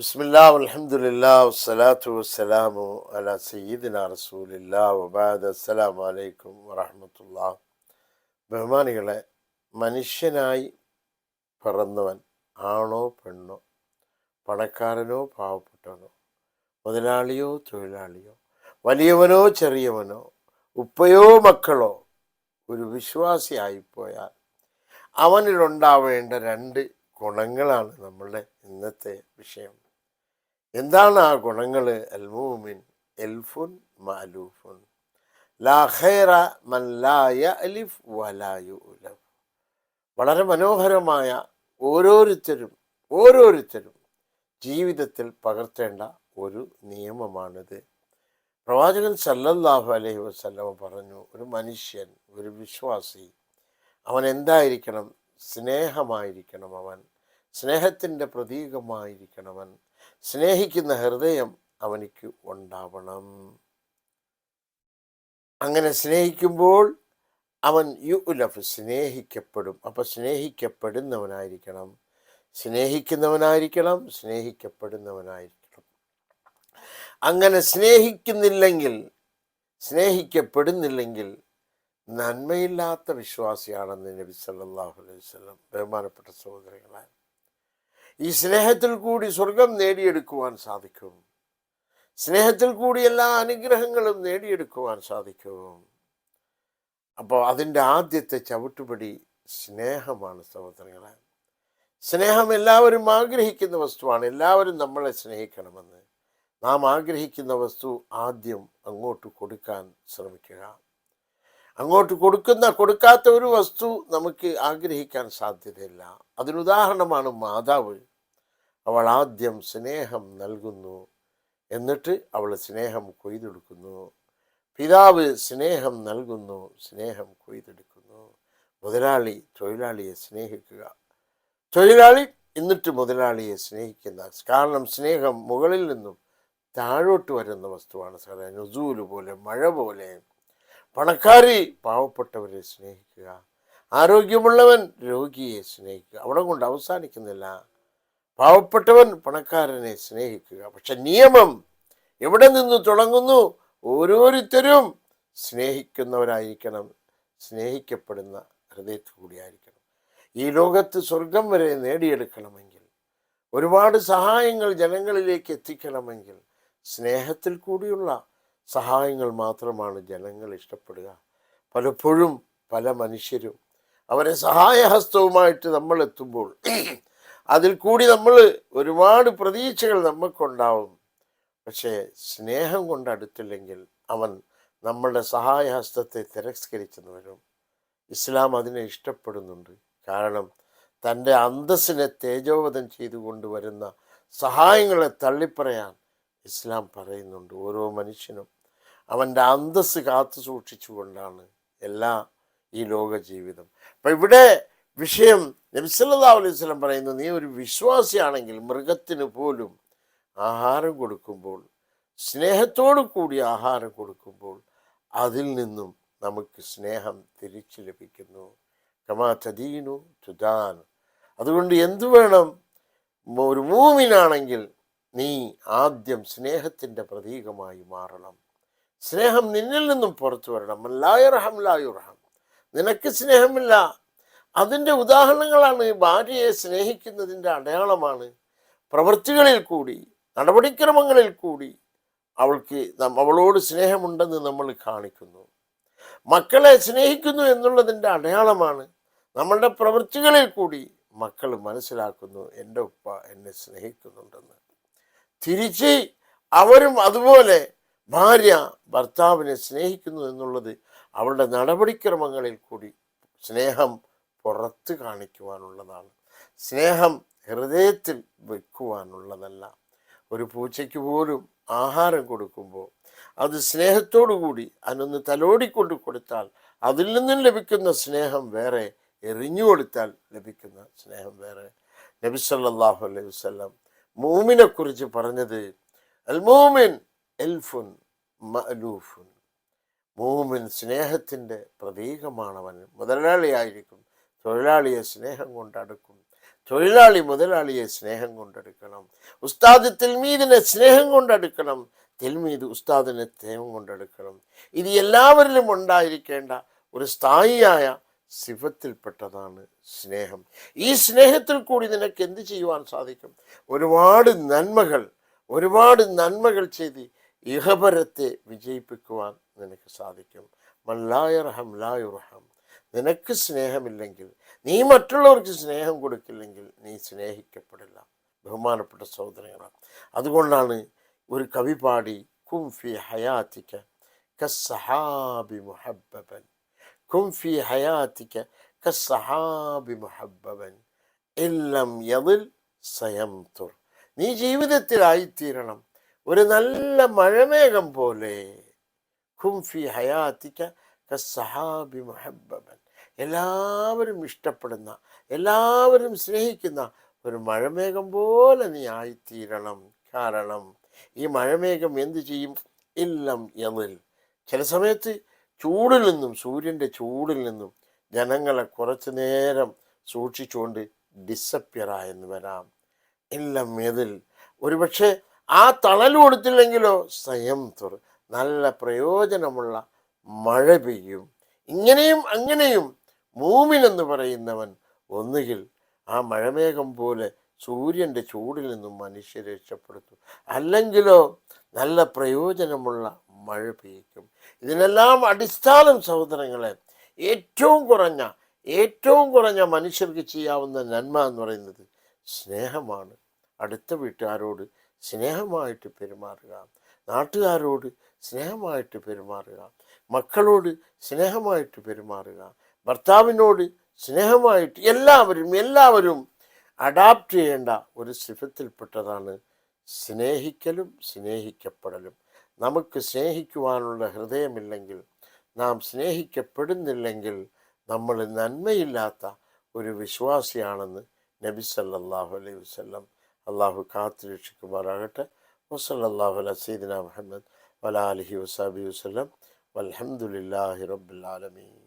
ബിസ്മില്ലാ അൽഹംദുലില്ലാ വസ്സലാത്തു വസ്സലാമു അല സയ്യിദിന റസൂലില്ലാ വബാദ്. അസ്സലാമു അലൈക്കും വറഹ്മത്തുള്ളാ. ബഹുമാനികളെ മനുഷ്യനായി പിറന്നവൻ ആണോ പെണ്ണോ പണക്കാരനോ പാവപ്പെട്ടവനോ മുതലാളിയോ തൊഴിലാളിയോ വലിയവനോ ചെറിയവനോ ഉപ്പയോ മക്കളോ ഒരു വിശ്വാസിയായിപ്പോയാൽ അവനിലുണ്ടാവേണ്ട രണ്ട് ഗുണങ്ങളാണ് നമ്മളുടെ ഇന്നത്തെ വിഷയം. എന്താണ് ആ ഗുണങ്ങൾ? അൽമൂമിൻ എൽഫുൻ മാലൂഫുൻ. ലാ ഖൈറ മൻ ലാ യഅലിഫ് വലാ വളരെ മനോഹരമായ ഓരോരുത്തരും ഓരോരുത്തരും ജീവിതത്തിൽ പകർത്തേണ്ട ഒരു നിയമമാണിത്. പ്രവാചകൻ സല്ലല്ലാഹു അലൈഹി വസ്ലമ പറഞ്ഞു ഒരു മനുഷ്യൻ ഒരു വിശ്വാസി അവൻ എന്തായിരിക്കണം? സ്നേഹമായിരിക്കണം അവൻ. സ്നേഹത്തിന്റെ പ്രതീകമായിരിക്കണവൻ. സ്നേഹിക്കുന്ന ഹൃദയം അവനിക്ക് ഉണ്ടാവണം. അങ്ങനെ സ്നേഹിക്കുമ്പോൾ അവൻ യു ഉലഫ് സ്നേഹിക്കപ്പെടും. അപ്പം സ്നേഹിക്കപ്പെടുന്നവനായിരിക്കണം. സ്നേഹിക്കുന്നവനായിരിക്കണം സ്നേഹിക്കപ്പെടുന്നവനായിരിക്കണം. അങ്ങനെ സ്നേഹിക്കുന്നില്ലെങ്കിൽ സ്നേഹിക്കപ്പെടുന്നില്ലെങ്കിൽ നന്മയില്ലാത്ത വിശ്വാസിയാണെന്ന് നബി സല്ലല്ലാഹു അലൈഹി ബഹുമാനപ്പെട്ട സഹോദരങ്ങളെ ഈ സ്നേഹത്തിൽ കൂടി സ്വർഗം നേടിയെടുക്കുവാൻ സാധിക്കും. സ്നേഹത്തിൽ കൂടി എല്ലാ അനുഗ്രഹങ്ങളും നേടിയെടുക്കുവാൻ സാധിക്കും. അപ്പോൾ അതിന്റെ ആദ്യത്തെ ചവിട്ടുപടി സ്നേഹമാണ് സഹോദരങ്ങളെ. സ്നേഹം എല്ലാവരും ആഗ്രഹിക്കുന്ന വസ്തുവാണ്. എല്ലാവരും നമ്മളെ സ്നേഹിക്കണമെന്ന്. നാം ആഗ്രഹിക്കുന്ന വസ്തു ആദ്യം അങ്ങോട്ട് കൊടുക്കാൻ ശ്രമിക്കുക. അങ്ങോട്ട് കൊടുക്കുന്ന കൊടുക്കാത്ത ഒരു വസ്തു നമുക്ക് ആഗ്രഹിക്കാൻ സാധ്യതയില്ല. അതിനുദാഹരണമാണ് മാതാവ്. അവൾ ആദ്യം സ്നേഹം നൽകുന്നു. എന്നിട്ട് അവൾ സ്നേഹം കൊയ്തെടുക്കുന്നു. പിതാവ് സ്നേഹം നൽകുന്നു സ്നേഹം കൊയ്തെടുക്കുന്നു. മുതലാളി തൊഴിലാളിയെ സ്നേഹിക്കുക. തൊഴിലാളി എന്നിട്ട് മുതലാളിയെ സ്നേഹിക്കുന്ന കാരണം സ്നേഹം മുകളിൽ നിന്നും താഴോട്ട് വരുന്ന വസ്തുവാണ് സാറേ നുസൂൽ പോലെ മഴ പോലെ പണക്കാരി പാവപ്പെട്ടവരെ സ്നേഹിക്കുക. ആരോഗ്യമുള്ളവൻ രോഗിയെ സ്നേഹിക്കുക. അവിടെ കൊണ്ട് അവസാനിക്കുന്നില്ല. പാവപ്പെട്ടവൻ പണക്കാരനെ സ്നേഹിക്കുക. പക്ഷെ നിയമം എവിടെ നിന്ന് തുടങ്ങുന്നു? ഓരോരുത്തരും സ്നേഹിക്കുന്നവരായിരിക്കണം. സ്നേഹിക്കപ്പെടുന്ന ഹൃദയത്തിൽ കൂടിയായിരിക്കണം. ഈ ലോകത്ത് സ്വർഗം വരെ നേടിയെടുക്കണമെങ്കിൽ ഒരുപാട് സഹായങ്ങൾ ജനങ്ങളിലേക്ക് എത്തിക്കണമെങ്കിൽ സ്നേഹത്തിൽ കൂടിയുള്ള സഹായങ്ങൾ മാത്രമാണ് ജനങ്ങൾ ഇഷ്ടപ്പെടുക. പലപ്പോഴും പല മനുഷ്യരും അവരെ സഹായഹസ്തവുമായിട്ട് നമ്മൾ എത്തുമ്പോൾ അതിൽ കൂടി നമ്മൾ ഒരുപാട് പ്രതീക്ഷകൾ നമുക്കുണ്ടാവും പക്ഷേ സ്നേഹം കൊണ്ട് അടുത്തില്ലെങ്കിൽ അവൻ നമ്മളുടെ സഹായഹസ്തത്തെ തിരസ്കരിച്ചെന്ന് വരും. ഇസ്ലാം അതിനെ ഇഷ്ടപ്പെടുന്നുണ്ട്. കാരണം തന്റെ അന്തസ്സിനെ തേജോവധം ചെയ്തു കൊണ്ടുവരുന്ന സഹായങ്ങളെ തള്ളിപ്പറയാൻ ഇസ്ലാം പറയുന്നുണ്ട് ഓരോ മനുഷ്യനും അവന്റെ അന്തസ് കാത്തു സൂക്ഷിച്ചുകൊണ്ടാണ് എല്ലാ ഈ ലോക ജീവിതം അപ്പം ഇവിടെ വിഷയം നബിസല്ലാ അലൈഹി സ്വലം പറയുന്നു നീ ഒരു വിശ്വാസിയാണെങ്കിൽ മൃഗത്തിന് പോലും ആഹാരം കൊടുക്കുമ്പോൾ സ്നേഹത്തോടു കൂടി ആഹാരം കൊടുക്കുമ്പോൾ അതിൽ നിന്നും നമുക്ക് സ്നേഹം തിരിച്ചു ലഭിക്കുന്നു. കമാ തദീനു തുദാൻ അതുകൊണ്ട് എന്തു വേണം ഒരു മൂമിനാണെങ്കിൽ നീ ആദ്യം സ്നേഹത്തിന്റെ പ്രതീകമായി മാറണം. സ്നേഹം നിന്നിൽ നിന്നും പുറത്തു വരണം. ലായുറഹം ലായുറഹം നിനക്ക് സ്നേഹമില്ല. അതിന്റെ ഉദാഹരണങ്ങളാണ് ഭാര്യയെ സ്നേഹിക്കുന്നതിന്റെ അടയാളമാണ്. പ്രവൃത്തികളിൽ കൂടി നടപടിക്രമങ്ങളിൽ കൂടി അവൾക്ക് അവളോട് സ്നേഹമുണ്ടെന്ന് നമ്മൾ കാണിക്കുന്നു. മക്കളെ സ്നേഹിക്കുന്നു എന്നുള്ളതിന്റെ അടയാളമാണ്. നമ്മളുടെ പ്രവൃത്തികളിൽ കൂടി മക്കൾ മനസ്സിലാക്കുന്നു എന്റെ ഉപ്പ എന്നെ സ്നേഹിക്കുന്നുണ്ടെന്ന്. തിരിച്ച് അവരും അതുപോലെ ഭാര്യ ഭർത്താവിനെ സ്നേഹിക്കുന്നു എന്നുള്ളത് അവളുടെ നടപടിക്രമങ്ങളിൽ കൂടി സ്നേഹം പുറത്ത് കാണിക്കുവാനുള്ളതാണ്. സ്നേഹം ഹൃദയത്തിൽ വെക്കുവാനുള്ളതല്ല. ഒരു പൂച്ചയ്ക്ക് പോലും ആഹാരം കൊടുക്കുമ്പോൾ അത് സ്നേഹത്തോടു കൂടി അതിനൊന്ന് തലോടിക്കൊണ്ട് കൊടുത്താൽ അതിൽ നിന്നും ലഭിക്കുന്ന സ്നേഹം വേറെ എറിഞ്ഞു കൊടുത്താൽ ലഭിക്കുന്ന സ്നേഹം വേറെ. നബി സല്ലല്ലാഹു അലൈഹി വസല്ലം മൂമിനെ കുറിച്ച് പറഞ്ഞത് അൽ എൽഫുൻ മഅലൂഫുൻ. മൂമിൻ സ്നേഹത്തിന്റെ പ്രതീകമാണവൻ മുതലാളിയായിരിക്കും. തൊഴിലാളിയെ സ്നേഹം കൊണ്ടടുക്കും. തൊഴിലാളി മുതലാളിയെ സ്നേഹം കൊണ്ടെടുക്കണം. ഉസ്താദ് തിൽമീദിനെ സ്നേഹം കൊണ്ടെടുക്കണം. തിൽമീദ് ഉസ്താദിനെ സ്നേഹം കൊണ്ടെടുക്കണം. ഇത് എല്ലാവരിലും ഉണ്ടായിരിക്കേണ്ട ഒരു സ്ഥായിയായ സിഫത്തിൽപ്പെട്ടതാണ് സ്നേഹം. ഈ സ്നേഹത്തിൽ കൂടി നിനക്ക് എന്ത് ചെയ്യുവാൻ സാധിക്കും? ഒരുപാട് നന്മകൾ ഒരുപാട് നന്മകൾ ചെയ്ത് ഇഹപരത്തെ വിജയിപ്പിക്കുവാൻ നിനക്ക് സാധിക്കും. മല്ലായർഹം ലായുർഹം നിനക്ക് സ്നേഹമില്ലെങ്കിൽ നീ മറ്റുള്ളവർക്ക് സ്നേഹം കൊടുക്കില്ലെങ്കിൽ നീ സ്നേഹിക്കപ്പെടില്ല. ബഹുമാനപ്പെട്ട സഹോദരങ്ങളാണ് അതുകൊണ്ടാണ് ഒരു കവി പാടി കുംഫി ഹയാത്തിക്ക കസ്സഹാബി മുഹബ്ബൻ കും ഫി ഹയാത്തിക്ക കസ്സഹാബി محببا എല്ലാം യതിൽ സ്വയം തുർ നീ ജീവിതത്തിലായിത്തീരണം ഒരു നല്ല മഴമേഘം പോലെ. ഖുംഫി ഹയാത്തിക്ക കസ്സഹാബി മുഹബ്ബൻ എല്ലാവരും ഇഷ്ടപ്പെടുന്ന എല്ലാവരും സ്നേഹിക്കുന്ന ഒരു മഴമേഘം പോലെ നീ ആയിത്തീരണം. കാരണം ഈ മഴമേഘം എന്തു ചെയ്യും? ഇല്ലം എന്നിൽ ചില സമയത്ത് ചൂടിൽ നിന്നും സൂര്യന്റെ ചൂടിൽ നിന്നും ജനങ്ങളെ കുറച്ചു നേരം സൂക്ഷിച്ചുകൊണ്ട് ഡിസപ്പിയറായെന്ന് വരാം. എല്ലാം മേതിൽ ഒരുപക്ഷെ ആ തണൽ കൊടുത്തില്ലെങ്കിലോ? സ്വയം തുറ നല്ല പ്രയോജനമുള്ള മഴ പെയ്യും. ഇങ്ങനെയും അങ്ങനെയും മൂമിൻ എന്ന് പറയുന്നവൻ ഒന്നുകിൽ ആ മഴമേഘം പോലെ സൂര്യന്റെ ചൂടിൽ നിന്നും മനുഷ്യരെ രക്ഷപ്പെടുത്തും. അല്ലെങ്കിലോ നല്ല പ്രയോജനമുള്ള മഴ പെയ്യിക്കും. ഇതിനെല്ലാം അടിസ്ഥാനം സഹോദരങ്ങളെ ഏറ്റവും കുറഞ്ഞ ഏറ്റവും കുറഞ്ഞ മനുഷ്യർക്ക് ചെയ്യാവുന്ന നന്മ എന്ന് പറയുന്നത് സ്നേഹമാണ്. അടുത്ത വീട്ടുകാരോട് സ്നേഹമായിട്ട് പെരുമാറുക. നാട്ടുകാരോട് സ്നേഹമായിട്ട് പെരുമാറുക. മക്കളോട് സ്നേഹമായിട്ട് പെരുമാറുക. ഭർത്താവിനോട് സ്നേഹമായിട്ട് എല്ലാവരും എല്ലാവരും അഡാപ്റ്റ് ചെയ്യേണ്ട ഒരു സിഫത്തിൽപ്പെട്ടതാണ് സ്നേഹിക്കലും സ്നേഹിക്കപ്പെടലും. നമുക്ക് സ്നേഹിക്കുവാനുള്ള ഹൃദയമില്ലെങ്കിൽ നാം സ്നേഹിക്കപ്പെടുന്നില്ലെങ്കിൽ നമ്മൾ നന്മയില്ലാത്ത ഒരു വിശ്വാസിയാണെന്ന് നബി സല്ലാഹു അലൈഹി വസല്ലം അള്ളാഹു കാത്തു രക്ഷിക്കുമാറാകട്ടെ. അല സീദിന മുഹമ്മദ് വലാ അലഹി വസാബി വസ്ലം വലഹമുല്ലാഹി റബ്ബുൽ ആലമീൻ.